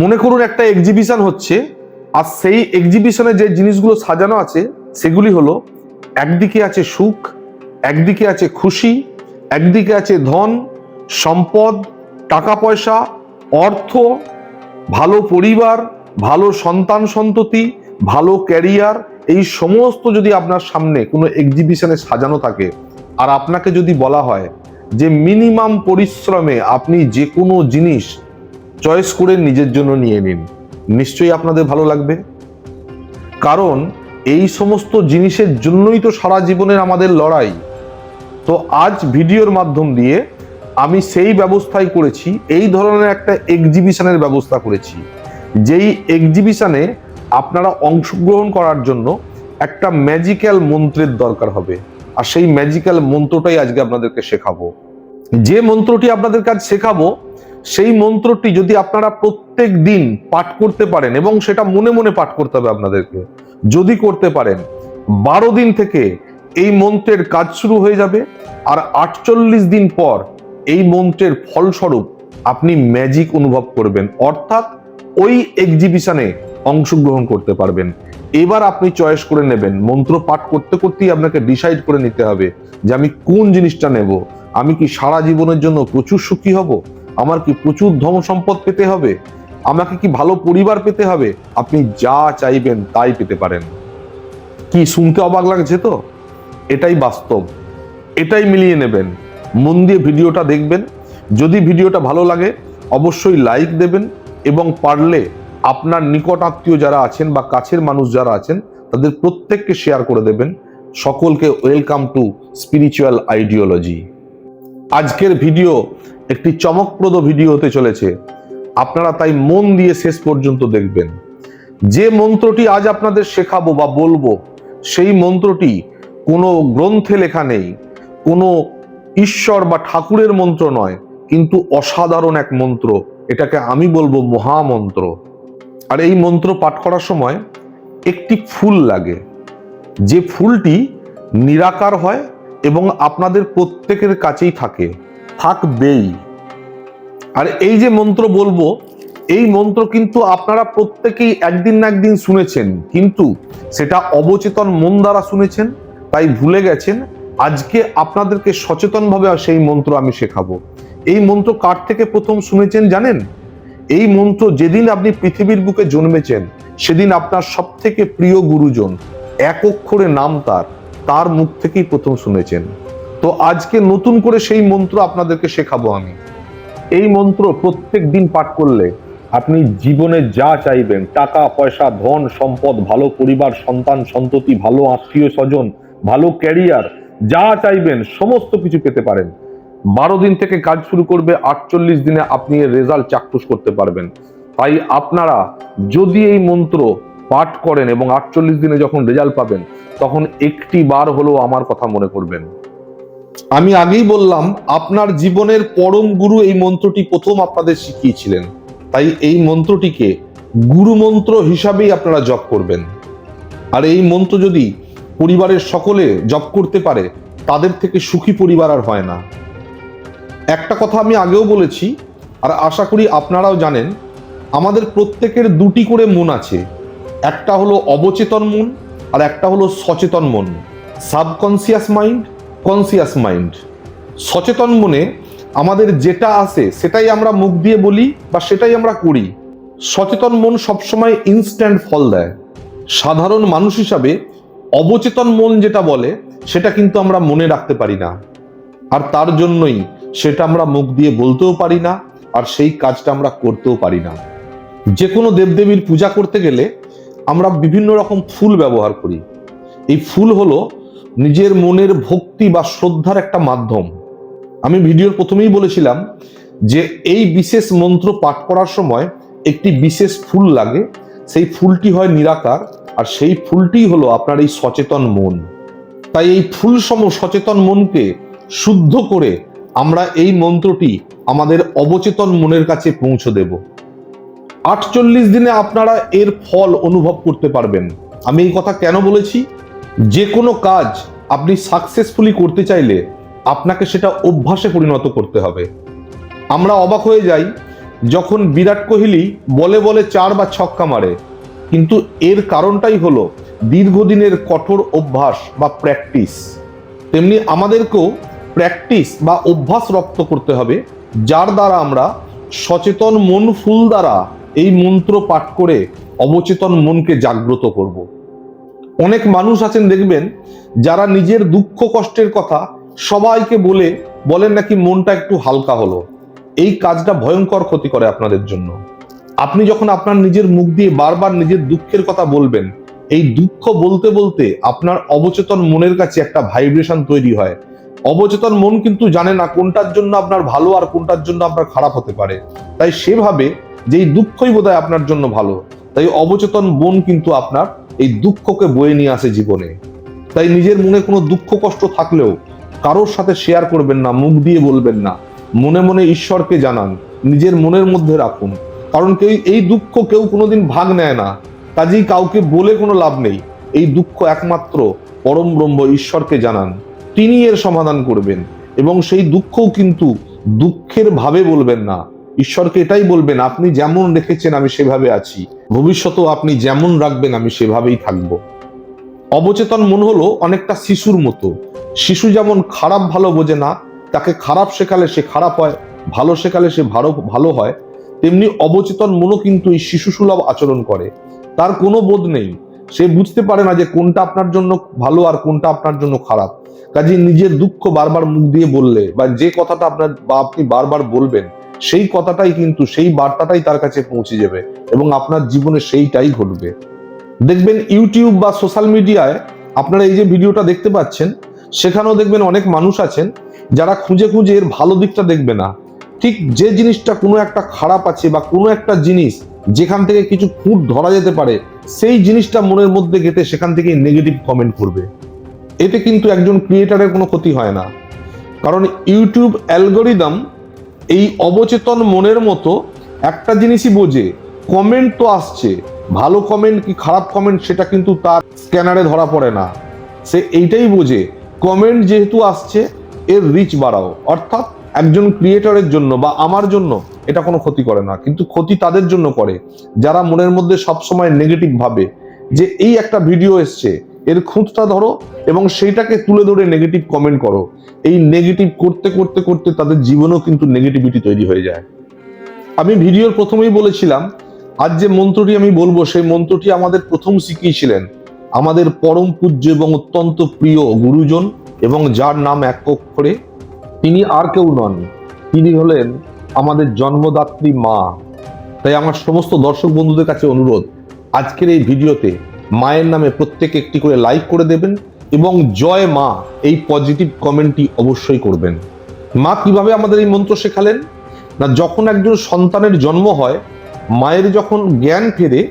মনে করুন একটা এক্সিবিশন হচ্ছে, আর সেই এক্সিবিশনে যে জিনিসগুলো সাজানো আছে, সেগুলি হলো, একদিকে আছে সুখ, একদিকে আছে খুশি, একদিকে আছে ধন, সম্পদ, টাকা পয়সা, অর্থ, ভালো পরিবার, ভালো সন্তান সন্ততি, ভালো ক্যারিয়ার এই সমস্ত যদি আপনার সামনে কোনো এক্সিবিশনে সাজানো থাকে, আর আপনাকে যদি বলা হয় যে মিনিমাম পরিশ্রমে আপনি যে কোনো জিনিস চয়েস করে নিজের জন্য নিয়ে নিন। নিশ্চয়ই আপনাদের ভালো লাগবে। কারণ এই সমস্ত জিনিসের জন্যই তো সারা জীবনের আমাদের লড়াই। তো আজ ভিডিওর মাধ্যম দিয়ে আমি সেই ব্যবস্থাই করেছি, এই ধরনের একটা এক্সিবিশনের ব্যবস্থা করেছি। যেই এক্সিবিশনে আপনারা অংশগ্রহণ করার জন্য একটা ম্যাজিক্যাল মন্ত্রের দরকার হবে। আর সেই ম্যাজিক্যাল মন্ত্রটাই আজকে আপনাদেরকে শেখাবো। যে মন্ত্রটি আপনাদের কাছে শেখাবো সেই মন্ত্রটি যদি আপনারা প্রত্যেক দিন পাঠ করতে পারেন এবং সেটা মনে মনে পাঠ করতে হবে আপনাদেরকে, যদি করতে পারেন, বারো দিন থেকে এই মন্ত্রের কাজ শুরু হয়ে যাবে আর আটচল্লিশ দিন পর এই মন্ত্রের ফলস্বরূপ আপনি ম্যাজিক অনুভব করবেন। অর্থাৎ ওই এক্সিবিশনে অংশগ্রহণ করতে পারবেন। এবার আপনি চয়েস করে নেবেন। মন্ত্র পাঠ করতে করতেই আপনাকে ডিসাইড করে নিতে হবে যে আমি কোন জিনিসটা নেব? আমি কি সারা জীবনের জন্য প্রচুর সুখী হব? আমার কি প্রচুর ধন সম্পদ পেতে হবে? আমাকে কি ভালো পরিবার পেতে হবে? আপনি যা চাইবেন তাই পেতে পারেন। কি শুনতে অবাক লাগছে তো? এটাই বাস্তব। এটাই মিলিয়ে নেবেন। মন দিয়ে ভিডিওটা দেখবেন। যদি ভিডিওটা ভালো লাগে, অবশ্যই লাইক দেবেন এবং পারলে আপনার নিকট আত্মীয় যারা আছেন বা কাছের মানুষ যারা আছেন, তাদের প্রত্যেককে শেয়ার করে দেবেন। সকলকে ওয়েলকাম টু স্পিরিচুয়াল আইডিওলজি আজকের ভিডিও একটি চমকপ্রদ ভিডিও হতে চলেছে। আপনারা তাই মন দিয়ে শেষ পর্যন্ত দেখবেন। যে মন্ত্রটি আজ আপনাদের শেখাবো বা বলব, সেই মন্ত্রটি কোনো গ্রন্থে লেখা নেই, কোনো ঈশ্বর বা ঠাকুরের মন্ত্র নয়, কিন্তু অসাধারণ এক মন্ত্র। এটাকে আমি বলব মহামন্ত্র। আর এই মন্ত্র পাঠ করার সময় একটি ফুল লাগে। যে ফুলটি নিরাকার হয় এবং আপনাদের প্রত্যেকের কাছেই থাকে। থাকবেই। আর এই যে মন্ত্র বলব, এই মন্ত্র কিন্তু আপনারা প্রত্যেকেই একদিন না একদিন শুনেছেন। কিন্তু সেটা অবচেতন মন দ্বারা শুনেছেন, তাই ভুলে গেছেন। আজকে আপনাদেরকে সচেতনভাবে সেই মন্ত্র আমি শেখাবো। এই মন্ত্র কার থেকে প্রথম শুনেছেন জানেন? এই মন্ত্র যেদিন আপনি পৃথিবীর বুকে জন্মেছেন, সেদিন আপনার সব থেকে প্রিয় গুরুজন, এক অক্ষরে নাম তার। তার মুখ থেকেই প্রথম শুনেছেন। তো আজকে নতুন করে সেই মন্ত্র আপনাদেরকে শেখাবো আমি। এই মন্ত্র প্রত্যেক দিন পাঠ করলে আপনি জীবনে যা চাইবেন, টাকা, পয়সা, ধন, সম্পদ, ভালো পরিবার, সন্তান, সন্ততি, ভালো আত্মীয় স্বজন, ভালো ক্যারিয়ার, যা চাইবেন, সমস্ত কিছু পেতে পারেন। বারো দিন থেকে কাজ শুরু করবে, আটচল্লিশ দিনে আপনি এর রেজাল্ট চাক্ষুষ করতে পারবেন। তাই আপনারা যদি এই মন্ত্র পাঠ করেন এবং আটচল্লিশ দিনে যখন রেজাল্ট পাবেন, তখন একটি বার হলেও আমার কথা মনে করবেন। আমি আগেই বললাম, আপনার জীবনের পরম গুরু এই মন্ত্রটি প্রথম আপনাদের শিখিয়েছিলেন। তাই এই মন্ত্রটিকে গুরু মন্ত্র হিসাবেই আপনারা জপ করবেন। আর এই মন্ত্র যদি পরিবারের সকলে জপ করতে পারে, তাদের থেকে সুখী পরিবার আর হয় না। একটা কথা আমি আগেও বলেছি, আর আশা করি আপনারাও জানেন, আমাদের প্রত্যেকের দুটি করে মন আছে। একটা হলো অবচেতন মন আর একটা হলো সচেতন মন। সাবকনসিয়াস মাইন্ড কনসিয়াস মাইন্ড সচেতন মনে আমাদের যেটা আসে সেটাই আমরা মুখ দিয়ে বলি বা সেটাই আমরা করি। সচেতন মন সবসময় ইনস্ট্যান্ট ফল দেয়। সাধারণ মানুষ হিসাবে অবচেতন মন যেটা বলে সেটা কিন্তু আমরা মনে রাখতে পারি না। আর তার জন্যই সেটা আমরা মুখ দিয়ে বলতেও পারি না আর সেই কাজটা আমরা করতেও পারি না। যে কোনো দেবদেবীর পূজা করতে গেলে আমরা বিভিন্ন রকম ফুল ব্যবহার করি। এই ফুল হলো নিজের মনের ভক্তি বা শ্রদ্ধার একটা মাধ্যম। আমি ভিডিওর প্রথমেই বলেছিলাম যে এই বিশেষ মন্ত্র পাঠ করার সময় একটি বিশেষ ফুল লাগে। সেই ফুলটি হয় নিরাকার আর সেই ফুলটি হলো আপনার এই সচেতন মন। তাই এই ফুল সম সচেতন মনকে শুদ্ধ করে আমরা এই মন্ত্রটি আমাদের অবচেতন মনের কাছে পৌঁছে দেব। আটচল্লিশ দিনে আপনারা এর ফল অনুভব করতে পারবেন। আমি এই কথা কেন বলেছি? যে কোনো কাজ আপনি সাকসেসফুলি করতে চাইলে আপনাকে সেটা অভ্যাসে পরিণত করতে হবে। আমরা অবাক হয়ে যাই যখন বিরাট কোহলি বলে বলে চার বা ছক্কা মারে। কিন্তু এর কারণটাই হলো দীর্ঘদিনের কঠোর অভ্যাস বা প্র্যাকটিস তেমনি আমাদেরকেও প্র্যাকটিস বা অভ্যাস রপ্ত করতে হবে, যার দ্বারা আমরা সচেতন মন ফুল দ্বারা এই মন্ত্র পাঠ করে অবচেতন মনকে জাগ্রত করব। অনেক মানুষ আছেন দেখবেন, যারা নিজের দুঃখ কষ্টের কথা সবাইকে বলে, বলেন নাকি মনটা একটু হালকা হলো। এই কাজটা ভয়ঙ্কর ক্ষতি করে আপনাদের জন্য। আপনি যখন আপনার নিজের মুখ দিয়ে বারবার নিজের দুঃখের কথা বলবেন, এই দুঃখ বলতে বলতে আপনার অবচেতন মনের কাছে একটা ভাইব্রেশন তৈরি হয়। অবচেতন মন কিন্তু জানে না কোনটার জন্য আপনার ভালো আর কোনটার জন্য আপনার খারাপ হতে পারে। তাই সেভাবে যে এই দুঃখই বোধহয় আপনার জন্য ভালো, তাই অবচেতন মন কিন্তু আপনার এই দুঃখকে বয়ে নিয়ে আসে জীবনে। তাই নিজের মনে কোনো দুঃখ কষ্ট থাকলেও কারোর সাথে শেয়ার করবেন না, মুখ দিয়ে বলবেন না। মনে মনে ঈশ্বরকে জানান, নিজের মনের মধ্যে রাখুন। কারণ কেউ, এই দুঃখ কেউ কোনোদিন ভাগ নেয় না। কাজেই কাউকে বলে কোনো লাভ নেই। এই দুঃখ একমাত্র পরম ব্রহ্ম ঈশ্বরকে জানান। তিনি এর সমাধান করবেন। এবং সেই দুঃখও কিন্তু দুঃখের ভাবে বলবেন না। ঈশ্বরকে এটাই বলবেন, আপনি যেমন রেখেছেন আমি সেভাবে আছি। ভবিষ্যতেও আপনি যেমন রাখবেন আমি সেভাবেই থাকব। অবচেতন মন হলো অনেকটা শিশুর মতো। শিশু যেমন খারাপ ভালো বোঝে না, তাকে খারাপ শেখালে সে খারাপ হয়, ভালো শেখালে সে ভালো ভালো হয়, তেমনি অবচেতন মনও কিন্তু এই শিশু সুলভ আচরণ করে। তার কোনো বোধ নেই। সে বুঝতে পারে না যে কোনটা আপনার জন্য ভালো আর কোনটা আপনার জন্য খারাপ। কাজে নিজের দুঃখ বারবার মুখ দিয়ে বললে বা যে কথাটা আপনার বা আপনি বারবার বলবেন সেই কথাটাই কিন্তু, সেই বার্তাটাই তার কাছে পৌঁছে যাবে এবং আপনার জীবনে সেইটাই ঘটবে। দেখবেন ইউটিউব বা সোশ্যাল মিডিয়ায় আপনারা এই যে ভিডিওটা দেখতে পাচ্ছেন, সেখানেও দেখবেন অনেক মানুষ আছেন যারা খুঁজে খুঁজে এর ভালো দিকটা দেখবে না। ঠিক যে জিনিসটা কোনো একটা খারাপ আছে বা কোনো একটা জিনিস যেখান থেকে কিছু খুঁট ধরা যেতে পারে, সেই জিনিসটা মনের মধ্যে গেতে সেখান থেকে নেগেটিভ কমেন্ট করবে। এতে কিন্তু একজন ক্রিয়েটারের কোনো ক্ষতি হয় না। কারণ ইউটিউব অ্যালগোরিদম এই অবচেতন মনের মতো একটা জিনিসই বোঝে কমেন্ট তো আসছে। ভালো কমেন্ট কি খারাপ কমেন্ট সেটা কিন্তু তার স্ক্যানারে ধরা পড়ে না। সে এইটাই বোঝে কমেন্ট যেহেতু আসছে, এর রিচ বাড়াও। অর্থাৎ একজন ক্রিয়েটরের জন্য বা আমার জন্য এটা কোনো ক্ষতি করে না, কিন্তু ক্ষতি তাদের জন্য করে। যারা মনের মধ্যে সবসময় নেগেটিভ ভাবে যে এই একটা ভিডিও এসছে এর খুঁতটা ধরো এবং সেইটাকে তুলে ধরে নেগেটিভ কমেন্ট করো। এই নেগেটিভ করতে করতে করতে তাদের জীবনেও কিন্তু নেগেটিভিটি তৈরি হয়ে যায়। আমি ভিডিওর প্রথমেই বলেছিলাম, আজ যে মন্ত্রটি আমি বলব, সেই মন্ত্রটি আমাদের প্রথম শিখিয়েছিলেন। আমাদের পরম পূজ্য এবং অত্যন্ত প্রিয় গুরুজন এবং যার নাম এক অক্ষরে, তিনি আর কেউ নন। তিনি হলেন আমাদের জন্মদাত্রী মা। তাই আমার সমস্ত দর্শক বন্ধুদের কাছে অনুরোধ, আজকের এই ভিডিওতে মায়ের নামে প্রত্যেকে একটি করে লাইক করে দেবেন এবং জয় মা এই পজিটিভ কমেন্টটি অবশ্যই করবেন। মা কীভাবে আমাদের এই মন্ত্র শেখালেন? না, যখন একজন সন্তানের জন্ম হয়, মায়ের যখন জ্ঞান ফেরে,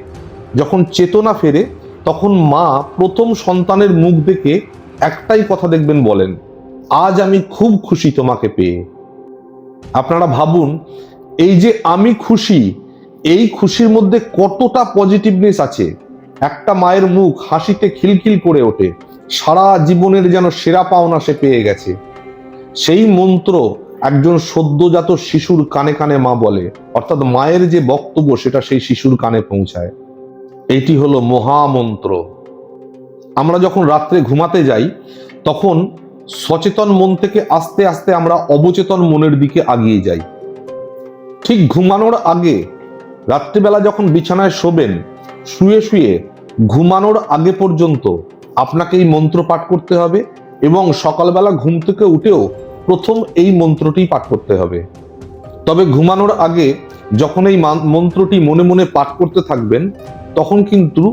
যখন চেতনা ফেরে, তখন মা প্রথম সন্তানের মুখ দেখে একটাই কথা দেখবেন বলেন, আজ আমি খুব খুশি তোমাকে পেয়ে। আপনারা ভাবুন, এই যে আমি খুশি, এই খুশির মধ্যে কতটা পজিটিভনেস আছে? একটা মায়ের মুখ হাসিতে খিলখিল করে ওঠে। সারা জীবনের যেন সেরা পাওনা সে পেয়ে গেছে। সেই মন্ত্র একজন সদ্যজাত শিশুর কানে কানে মা বলে। অর্থাৎ মায়ের যে বক্তব্য, সেটা সেই শিশুর কানে পৌঁছায়। এটি হলো মহামন্ত্র। আমরা যখন রাত্রে ঘুমাতে যাই, তখন সচেতন মন থেকে আস্তে আস্তে আমরা অবচেতন মনের দিকে আগিয়ে যাই। ঠিক ঘুমানোর আগে রাত্রিবেলা যখন বিছানায় শোবেন শুয়ে শুয়ে ঘুমানোর আগে পর্যন্ত আপনাকে এই মন্ত্র পাঠ করতে হবে এবং সকালবেলা ঘুম থেকে উঠেও প্রথম এই মন্ত্রটি পাঠ করতে হবে। তবে ঘুমানোর আগে যখন এই মন্ত্রটি মনে মনে পাঠ করতে থাকবেন, তখন কিন্তু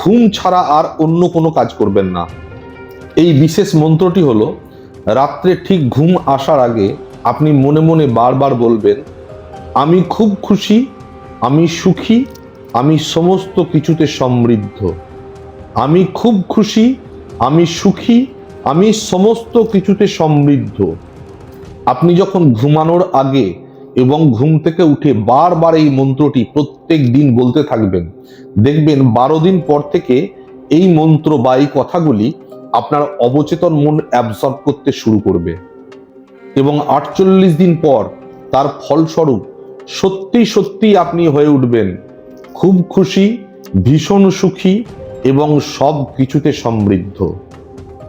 ঘুম ছাড়া আর অন্য কোনো কাজ করবেন না। এই বিশেষ মন্ত্রটি হলো, রাত্রে ঠিক ঘুম আসার আগে আপনি মনে মনে বারবার বলবেন, আমি খুব খুশি, আমি সুখী আমি সমস্ত কিছুতে সমৃদ্ধ। আমি খুব খুশি, আমি সুখী, আমি সমস্ত কিছুতে সমৃদ্ধ। আপনি যখন ঘুমানোর আগে এবং ঘুম থেকে উঠে বারবার এই মন্ত্রটি প্রত্যেক দিন বলতে থাকবেন, দেখবেন বারো দিন পর থেকে এই মন্ত্র বা এই কথাগুলি আপনার অবচেতন মন অ্যাবসর্ব করতে শুরু করবে। এবং আটচল্লিশ দিন পর তার ফলস্বরূপ সত্যি সত্যি আপনি হয়ে উঠবেন। খুব খুশি, ভীষণ সুখী এবং সব কিছুতে সমৃদ্ধ।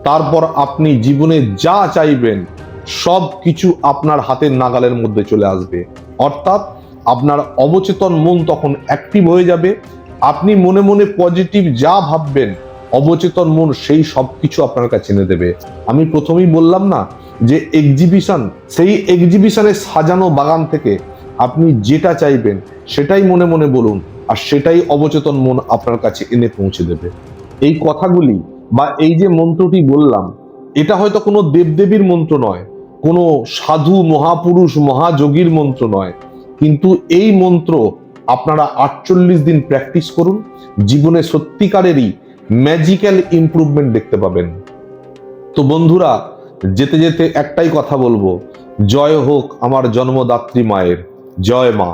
তারপর আপনি জীবনে যা চাইবেন, সব কিছু আপনার হাতের নাগালের মধ্যে চলে আসবে। অর্থাৎ আপনার অবচেতন মন তখন অ্যাক্টিভ হয়ে যাবে। আপনি মনে মনে পজিটিভ যা ভাববেন, অবচেতন মন সেই সব কিছু আপনার কাছে এনে দেবে। আমি প্রথমেই বললাম না যে এক্সিবিশন সেই এক্সিবিশনে সাজানো বাগান থেকে আপনি যেটা চাইবেন, সেটাই মনে মনে বলুন। আর সেটাই অবচেতন মন আপনার কাছে এনে পৌঁছে দেবে। এই কথাগুলি বা এই যে মন্ত্রটি বললাম, এটা হয়তো কোনো দেবদেবীর মন্ত্র নয়, কোনো সাধু মহাপুরুষ মহাযোগীর মন্ত্র নয়, কিন্তু এই মন্ত্র আপনারা আটচল্লিশ দিন প্র্যাকটিস করুন, জীবনে সত্যিকারেরই ম্যাজিক্যাল ইমপ্রুভমেন্ট দেখতে পাবেন। তো বন্ধুরা, যেতে যেতে একটাই কথা বলব, জয় হোক আমার জন্মদাত্রী মায়ের, জয় মা।